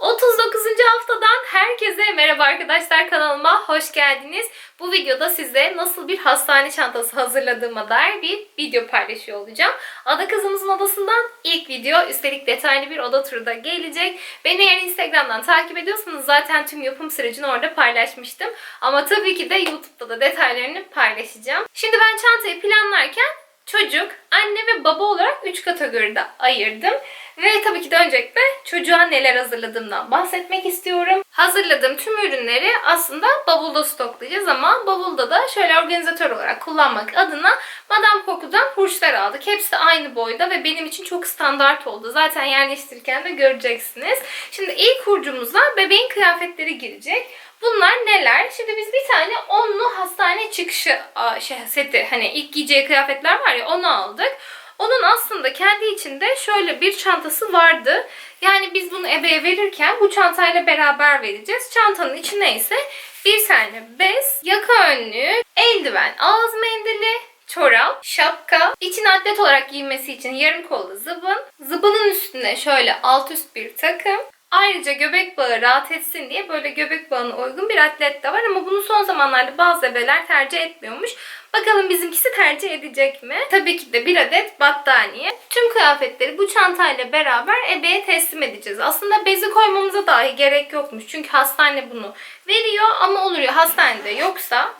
39. haftadan herkese merhaba arkadaşlar kanalıma hoş geldiniz. Bu videoda size nasıl bir hastane çantası hazırladığıma dair bir video paylaşıyor olacağım. Ada kızımızın odasından ilk video üstelik detaylı bir oda turu da gelecek. Beni eğer Instagram'dan takip ediyorsanız zaten tüm yapım sürecini orada paylaşmıştım. Ama tabii ki de YouTube'da da detaylarını paylaşacağım. Şimdi ben çantayı planlarken çocuk, anne ve baba olarak 3 kategoride ayırdım. Ve tabii ki de öncelikle çocuğa neler hazırladığımdan bahsetmek istiyorum. Hazırladığım tüm ürünleri aslında bavulda stoklayacağız ama bavulda da şöyle organizatör olarak kullanmak adına Madame Coco'dan hurçlar aldık. Hepsi aynı boyda ve benim için çok standart oldu. Zaten yerleştirirken de göreceksiniz. Şimdi ilk hurcumuzda bebeğin kıyafetleri girecek. Bunlar neler? Şimdi biz bir tane onlu hastane çıkışı şey, seti hani ilk giyeceği kıyafetler var ya onu aldık. Onun aslında kendi içinde şöyle bir çantası vardı. Yani biz bunu ebeye verirken bu çantayla beraber vereceğiz. Çantanın içine ise bir tane bez, yaka önlüğü, eldiven, ağız mendili, çorap, şapka, içine atlet olarak giyinmesi için yarım kollu zıbın, zıbının üstüne şöyle alt üst bir takım, Ayrıca göbek bağı rahat etsin diye böyle göbek bağına uygun bir atlet de var ama bunu son zamanlarda bazı ebeler tercih etmiyormuş. Bakalım bizimkisi tercih edecek mi? Tabii ki de bir adet battaniye. Tüm kıyafetleri bu çantayla beraber ebeye teslim edeceğiz. Aslında bezi koymamıza dahi gerek yokmuş. Çünkü hastane bunu veriyor ama olur ya hastanede yoksa.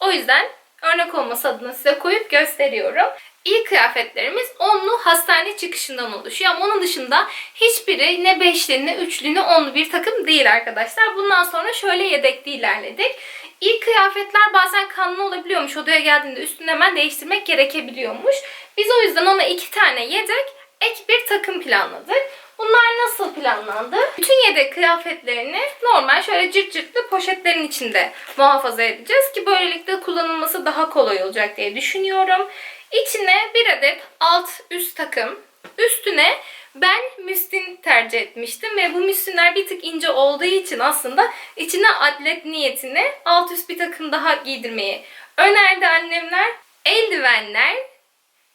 O yüzden örnek olması adına size koyup gösteriyorum. İlk kıyafetlerimiz onlu hastane çıkışından oluşuyor ama onun dışında hiçbiri ne beşli ne üçlü ne onlu bir takım değil arkadaşlar. Bundan sonra şöyle yedekli ilerledik. İlk kıyafetler bazen kanlı olabiliyormuş. Odaya geldiğinde üstünü hemen değiştirmek gerekebiliyormuş. Biz o yüzden ona iki tane yedek ek bir takım planladık. Bunlar nasıl planlandı? Bütün yedek kıyafetlerini normal şöyle cırt cırtlı poşetlerin içinde muhafaza edeceğiz ki böylelikle kullanılması daha kolay olacak diye düşünüyorum. İçine bir adet alt üst takım, üstüne ben müstin tercih etmiştim ve bu müstinler bir tık ince olduğu için aslında içine atlet niyetine alt üst bir takım daha giydirmeyi önerdi annemler. Eldivenler,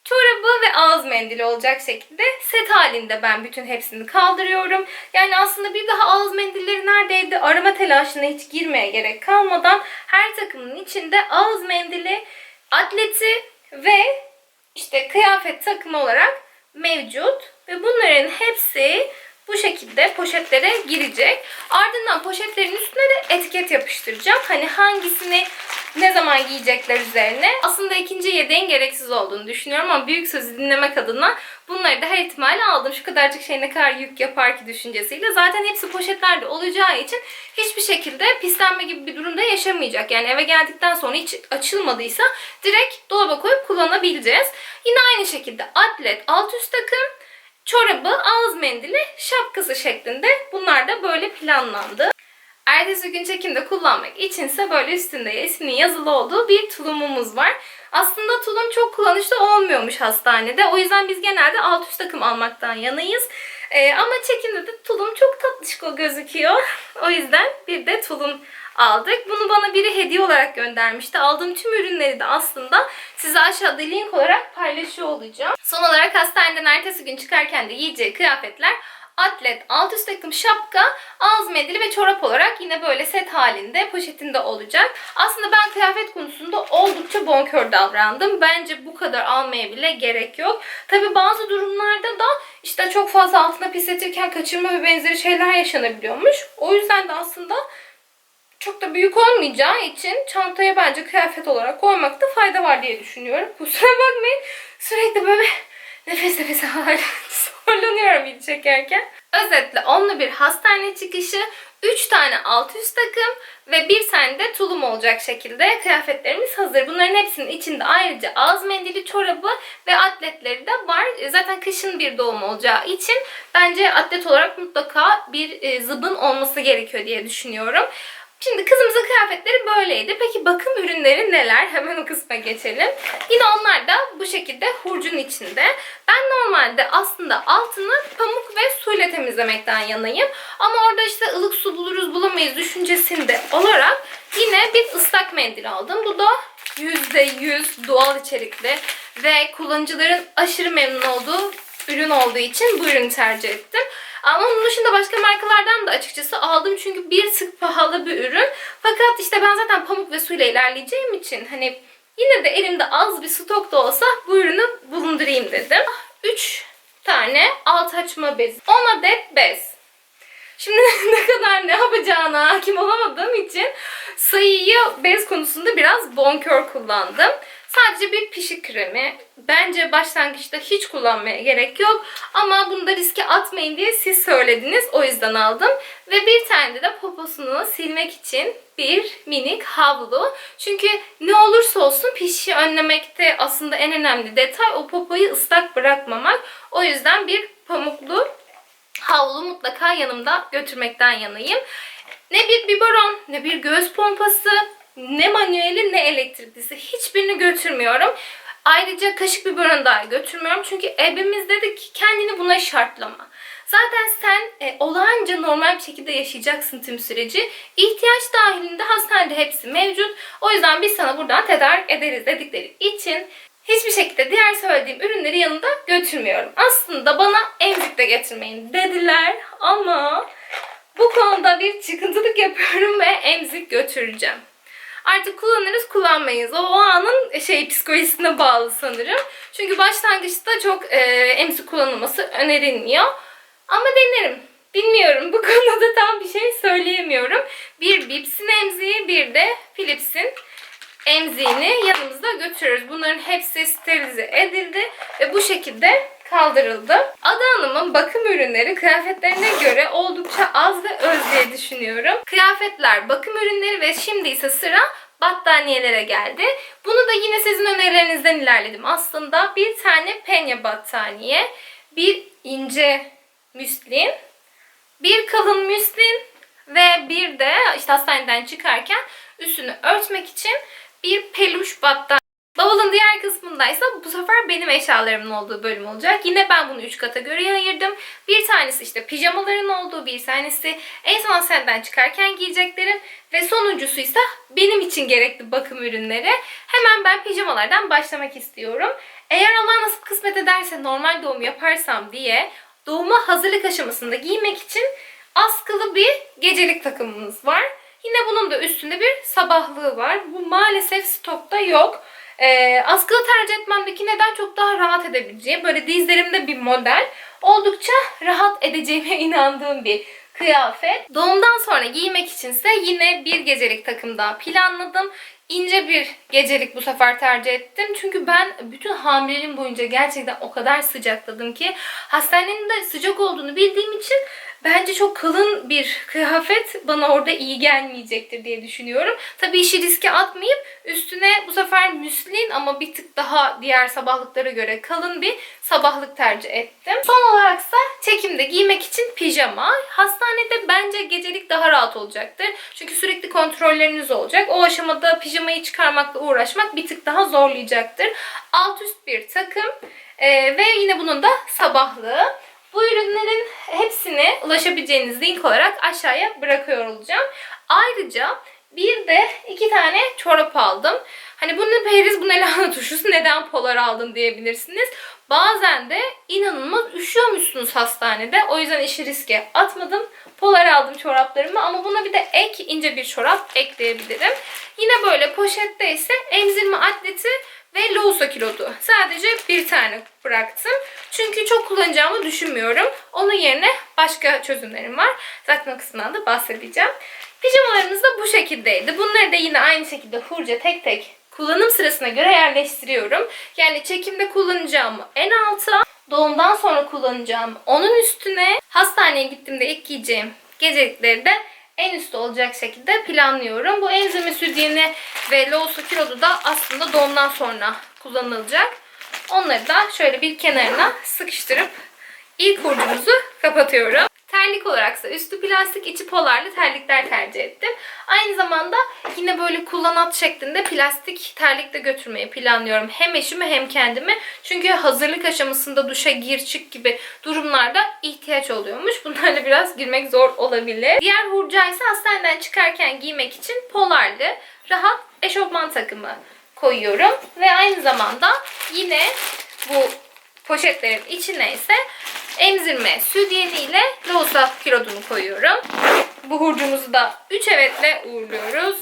çorabı ve ağız mendili olacak şekilde set halinde ben bütün hepsini kaldırıyorum. Yani aslında bir daha ağız mendilleri neredeydi arama telaşına hiç girmeye gerek kalmadan her takımın içinde ağız mendili, atleti ve işte kıyafet takımı olarak mevcut. Ve bunların hepsi bu şekilde poşetlere girecek. Ardından poşetlerin üstüne de etiket yapıştıracağım. Hani hangisini ne zaman giyecekler üzerine. Aslında ikinci yedeğin gereksiz olduğunu düşünüyorum ama büyük sözü dinlemek adına bunları da her ihtimale aldım. Şu kadarcık şey ne kadar yük yapar ki düşüncesiyle. Zaten hepsi poşetlerde olacağı için hiçbir şekilde pislenme gibi bir durumda yaşamayacak. Yani eve geldikten sonra hiç açılmadıysa direkt dolaba koyup kullanabileceğiz. Yine aynı şekilde atlet alt üst takım çorabı, ağız mendili, şapkası şeklinde bunlar da böyle planlandı. Ertesi gün çekimde kullanmak içinse böyle üstünde isminin yazılı olduğu bir tulumumuz var. Aslında tulum çok kullanışlı olmuyormuş hastanede. O yüzden biz genelde alt üst takım almaktan yanayız. Ee, ama çekimde de tulum çok tatlışko gözüküyor. o yüzden bir de tulum aldık. Bunu bana biri hediye olarak göndermişti. Aldığım tüm ürünleri de aslında size aşağıda link olarak paylaşıyor olacağım. Son olarak hastaneden ertesi gün çıkarken de yiyeceği kıyafetler atlet, alt üst takım şapka, ağız mendili ve çorap olarak yine böyle set halinde poşetinde olacak. Aslında ben kıyafet konusunda oldukça bonkör davrandım. Bence bu kadar almaya bile gerek yok. Tabi bazı durumlarda da işte çok fazla altına pisletirken kaçırma ve benzeri şeyler yaşanabiliyormuş. O yüzden de aslında çok da büyük olmayacağı için çantaya bence kıyafet olarak koymakta fayda var diye düşünüyorum. Kusura bakmayın sürekli böyle nefes nefese hali zorlanıyorum video çekerken. Özetle onlu bir hastane çıkışı, 3 tane alt üst takım ve bir tane de tulum olacak şekilde kıyafetlerimiz hazır. Bunların hepsinin içinde ayrıca ağız mendili, çorabı ve atletleri de var. Zaten kışın bir doğum olacağı için bence atlet olarak mutlaka bir e, zıbın olması gerekiyor diye düşünüyorum. Şimdi kızımızın kıyafetleri böyleydi. Peki bakım ürünleri neler? Hemen o kısma geçelim. Yine onlar da bu şekilde hurcun içinde. Ben normalde aslında altını pamuk ve suyla temizlemekten yanayım. Ama orada işte ılık su buluruz bulamayız düşüncesinde olarak yine bir ıslak mendil aldım. Bu da %100 doğal içerikli ve kullanıcıların aşırı memnun olduğu ürün olduğu için bu ürünü tercih ettim. Ama onun dışında başka markalardan da açıkçası aldım çünkü bir tık pahalı bir ürün. Fakat işte ben zaten pamuk ve suyla ilerleyeceğim için hani yine de elimde az bir stok da olsa bu ürünü bulundurayım dedim. 3 tane alt açma bezi. 10 adet bez. Şimdi ne kadar ne yapacağına hakim olamadığım için sayıyı bez konusunda biraz bonkör kullandım. Sadece bir pişik kremi. Bence başlangıçta hiç kullanmaya gerek yok. Ama bunu da riske atmayın diye siz söylediniz. O yüzden aldım. Ve bir tane de poposunu silmek için bir minik havlu. Çünkü ne olursa olsun pişi önlemekte aslında en önemli detay o popoyu ıslak bırakmamak. O yüzden bir pamuklu havlu mutlaka yanımda götürmekten yanayım. Ne bir biberon, ne bir göz pompası, ne manueli ne elektriklisi hiçbirini götürmüyorum. Ayrıca kaşık biberon dahi götürmüyorum. Çünkü ebemiz dedi ki kendini buna şartlama. Zaten sen e, olağanca normal bir şekilde yaşayacaksın tüm süreci. İhtiyaç dahilinde hastanede hepsi mevcut. O yüzden biz sana buradan tedarik ederiz dedikleri için hiçbir şekilde diğer söylediğim ürünleri yanında götürmüyorum. Aslında bana emzik de getirmeyin dediler ama bu konuda bir çıkıntılık yapıyorum ve emzik götüreceğim. Artık kullanırız kullanmayız. O, o anın şey psikolojisine bağlı sanırım. Çünkü başlangıçta çok e, emzik kullanılması önerilmiyor. Ama denerim. Bilmiyorum. Bu konuda tam bir şey söyleyemiyorum. Bir Bips'in emziği bir de Philips'in emziğini yanımızda götürüyoruz. Bunların hepsi sterilize edildi ve bu şekilde kaldırıldı. Ada Hanım'ın bakım ürünleri kıyafetlerine göre oldukça az ve öz diye düşünüyorum. Kıyafetler, bakım ürünleri ve şimdi ise sıra battaniyelere geldi. Bunu da yine sizin önerilerinizden ilerledim. Aslında bir tane penye battaniye, bir ince müslin, bir kalın müslin ve bir de işte hastaneden çıkarken üstünü örtmek için bir peluş battaniye. Diğer kısmındaysa bu sefer benim eşyalarımın olduğu bölüm olacak. Yine ben bunu 3 kategoriye ayırdım. Bir tanesi işte pijamaların olduğu, bir tanesi en son hastaneden çıkarken giyeceklerim ve sonuncusu ise benim için gerekli bakım ürünleri. Hemen ben pijamalardan başlamak istiyorum. Eğer Allah nasip kısmet ederse normal doğum yaparsam diye doğuma hazırlık aşamasında giymek için askılı bir gecelik takımımız var. Yine bunun da üstünde bir sabahlığı var. Bu maalesef stokta yok. Ee, askılı tercih etmemdeki neden çok daha rahat edebileceğim. Böyle dizlerimde bir model. Oldukça rahat edeceğime inandığım bir kıyafet. Doğumdan sonra giymek içinse yine bir gecelik takım daha planladım. İnce bir gecelik bu sefer tercih ettim. Çünkü ben bütün hamileliğim boyunca gerçekten o kadar sıcakladım ki hastanenin de sıcak olduğunu bildiğim için bence çok kalın bir kıyafet bana orada iyi gelmeyecektir diye düşünüyorum. Tabii işi riske atmayıp üstüne bu sefer müslin ama bir tık daha diğer sabahlıklara göre kalın bir sabahlık tercih ettim. Son olaraksa çekimde giymek için pijama. Hastanede bence gecelik daha rahat olacaktır. Çünkü sürekli kontrolleriniz olacak. O aşamada pijamayı çıkarmakla uğraşmak bir tık daha zorlayacaktır. Alt üst bir takım ee, ve yine bunun da sabahlığı. Bu ürünlerin hepsini ulaşabileceğiniz link olarak aşağıya bırakıyor olacağım. Ayrıca bir de iki tane çorap aldım. Hani bu ne periz bu ne lahana turşusu neden polar aldın diyebilirsiniz. Bazen de inanılmaz üşüyormuşsunuz hastanede. O yüzden işi riske atmadım. Polar aldım çoraplarımı ama buna bir de ek ince bir çorap ekleyebilirim. Yine böyle poşette ise emzirme atleti ve Lousa kilodu. Sadece bir tane bıraktım. Çünkü çok kullanacağımı düşünmüyorum. Onun yerine başka çözümlerim var. Zaten o kısmından da bahsedeceğim. Pijamalarımız da bu şekildeydi. Bunları da yine aynı şekilde hurca tek tek kullanım sırasına göre yerleştiriyorum. Yani çekimde kullanacağımı en alta, doğumdan sonra kullanacağım onun üstüne, hastaneye gittiğimde ilk giyeceğim gecelikleri de en üstte olacak şekilde planlıyorum. Bu enzimi sütyeni ve Lousa kilodu da aslında doğumdan sonra kullanılacak. Onları da şöyle bir kenarına sıkıştırıp ilk hurcumuzu kapatıyorum. Terlik olaraksa üstü plastik, içi polarlı terlikler tercih ettim. Aynı zamanda yine böyle kullanat şeklinde plastik terlik de götürmeyi planlıyorum. Hem eşime hem kendime. Çünkü hazırlık aşamasında duşa gir çık gibi durumlarda ihtiyaç oluyormuş. Bunlarla biraz girmek zor olabilir. Diğer hurca ise hastaneden çıkarken giymek için polarlı, rahat eşofman takımı koyuyorum. Ve aynı zamanda yine bu poşetlerin içine ise emzirme sütyeni ile lohusa kilodunu koyuyorum. Bu hurcumuzu da 3 evetle uğurluyoruz.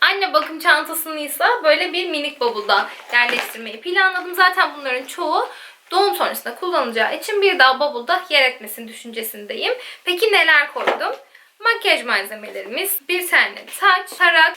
Anne bakım çantasını ise böyle bir minik bavulda yerleştirmeyi planladım. Zaten bunların çoğu doğum sonrasında kullanılacağı için bir daha bavulda yer etmesin düşüncesindeyim. Peki neler koydum? Makyaj malzemelerimiz, bir tane taç, tarak,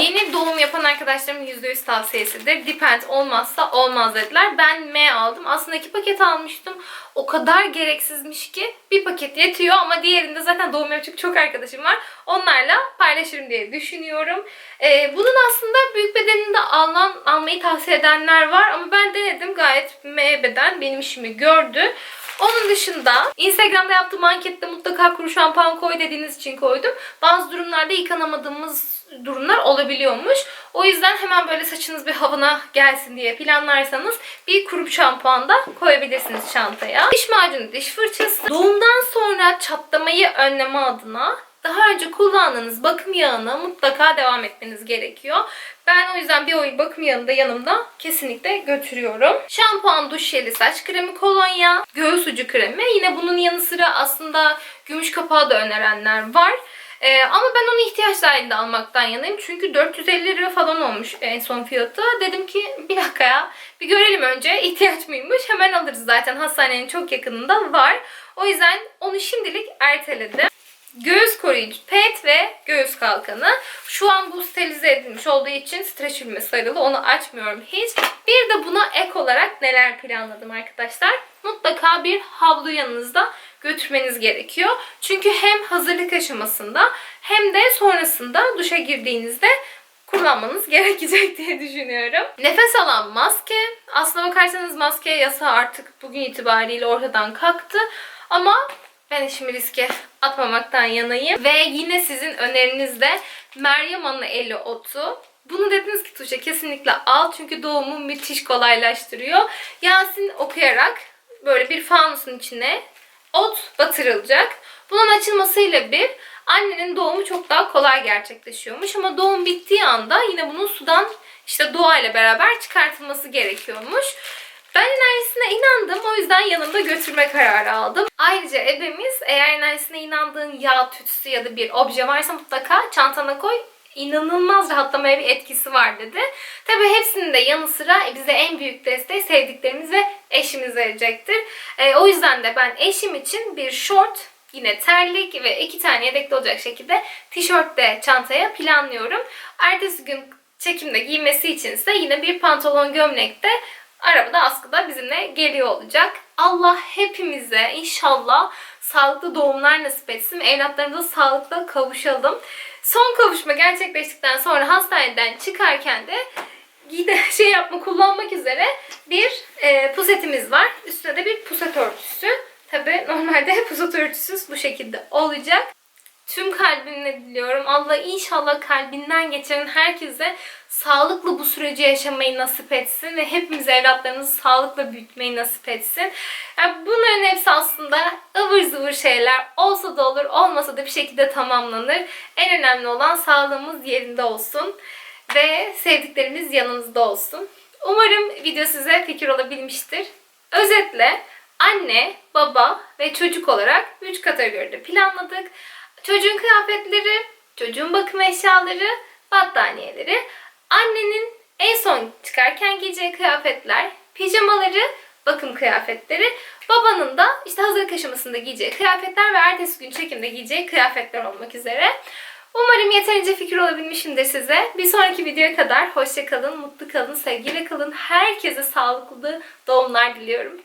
Yeni doğum yapan arkadaşlarımın %100 tavsiyesidir. Depend olmazsa olmaz dediler. Ben M aldım. Aslında iki paket almıştım. O kadar gereksizmiş ki bir paket yetiyor ama diğerinde zaten doğum yapacak çok arkadaşım var. Onlarla paylaşırım diye düşünüyorum. Ee, bunun aslında büyük bedeninde alınan, almayı tavsiye edenler var ama ben denedim. Gayet M beden benim işimi gördü. Onun dışında Instagram'da yaptığım ankette mutlaka kuru şampuan koy dediğiniz için koydum. Bazı durumlarda yıkanamadığımız durumlar olabiliyormuş. O yüzden hemen böyle saçınız bir havana gelsin diye planlarsanız bir kuru şampuan da koyabilirsiniz çantaya. Diş macunu, diş fırçası. Doğumdan sonra çatlamayı önleme adına daha önce kullandığınız bakım yağına mutlaka devam etmeniz gerekiyor. Ben o yüzden bir oy bakım yağını da yanımda kesinlikle götürüyorum. Şampuan, duş jeli, saç kremi, kolonya, göğüs ucu kremi. Yine bunun yanı sıra aslında gümüş kapağı da önerenler var. Ee, ama ben onu ihtiyaç dahilinde almaktan yanayım. Çünkü 450 lira falan olmuş en son fiyatı. Dedim ki bir dakika ya bir görelim önce ihtiyaç mıymış. Hemen alırız zaten hastanenin çok yakınında var. O yüzden onu şimdilik erteledim. Göğüs koruyucu pet ve göğüs kalkanı. Şu an bu sterilize edilmiş olduğu için streç filmi sarılı. Onu açmıyorum hiç. Bir de buna ek olarak neler planladım arkadaşlar. Mutlaka bir havlu yanınızda götürmeniz gerekiyor. Çünkü hem hazırlık aşamasında hem de sonrasında duşa girdiğinizde kullanmanız gerekecek diye düşünüyorum. Nefes alan maske. Aslına bakarsanız maske yasağı artık bugün itibariyle ortadan kalktı. Ama ben işimi riske atmamaktan yanayım. Ve yine sizin önerinizde Meryem Ana eli otu. Bunu dediniz ki Tuğçe kesinlikle al çünkü doğumu müthiş kolaylaştırıyor. Yasin okuyarak böyle bir fanusun içine ot batırılacak. Bunun açılmasıyla bir annenin doğumu çok daha kolay gerçekleşiyormuş ama doğum bittiği anda yine bunun sudan işte doğayla beraber çıkartılması gerekiyormuş. Ben enerjisine inandım. O yüzden yanımda götürme kararı aldım. Ayrıca ebemiz eğer enerjisine inandığın yağ tütsü ya da bir obje varsa mutlaka çantana koy. İnanılmaz rahatlamaya bir etkisi var dedi. Tabii hepsinin de yanı sıra bize en büyük desteği sevdiklerimiz ve eşimiz verecektir. E, o yüzden de ben eşim için bir short, yine terlik ve iki tane yedekli olacak şekilde tişört de çantaya planlıyorum. Ertesi gün çekimde giymesi içinse yine bir pantolon gömlekte arabada askıda bizimle geliyor olacak. Allah hepimize inşallah sağlıklı doğumlar nasip etsin. Evlatlarımıza sağlıkla kavuşalım. Son kavuşma gerçekleştikten sonra hastaneden çıkarken de gide şey yapma kullanmak üzere bir e, pusetimiz var. Üstüne de bir puset örtüsü. Tabi normalde puset örtüsüz bu şekilde olacak. Tüm kalbimle diliyorum. Allah inşallah kalbinden geçen herkese sağlıklı bu süreci yaşamayı nasip etsin ve hepimiz evlatlarımızı sağlıkla büyütmeyi nasip etsin. Yani bunların hepsi aslında ıvır zıvır şeyler. Olsa da olur, olmasa da bir şekilde tamamlanır. En önemli olan sağlığımız yerinde olsun ve sevdiklerimiz yanımızda olsun. Umarım video size fikir olabilmiştir. Özetle anne, baba ve çocuk olarak 3 kategoride planladık. Çocuğun kıyafetleri, çocuğun bakım eşyaları, battaniyeleri, annenin en son çıkarken giyeceği kıyafetler, pijamaları, bakım kıyafetleri, babanın da işte hazırlık aşamasında giyeceği kıyafetler ve ertesi gün çekimde giyeceği kıyafetler olmak üzere. Umarım yeterince fikir olabilmişimdir size. Bir sonraki videoya kadar hoşça kalın, mutlu kalın, sevgiyle kalın. Herkese sağlıklı doğumlar diliyorum.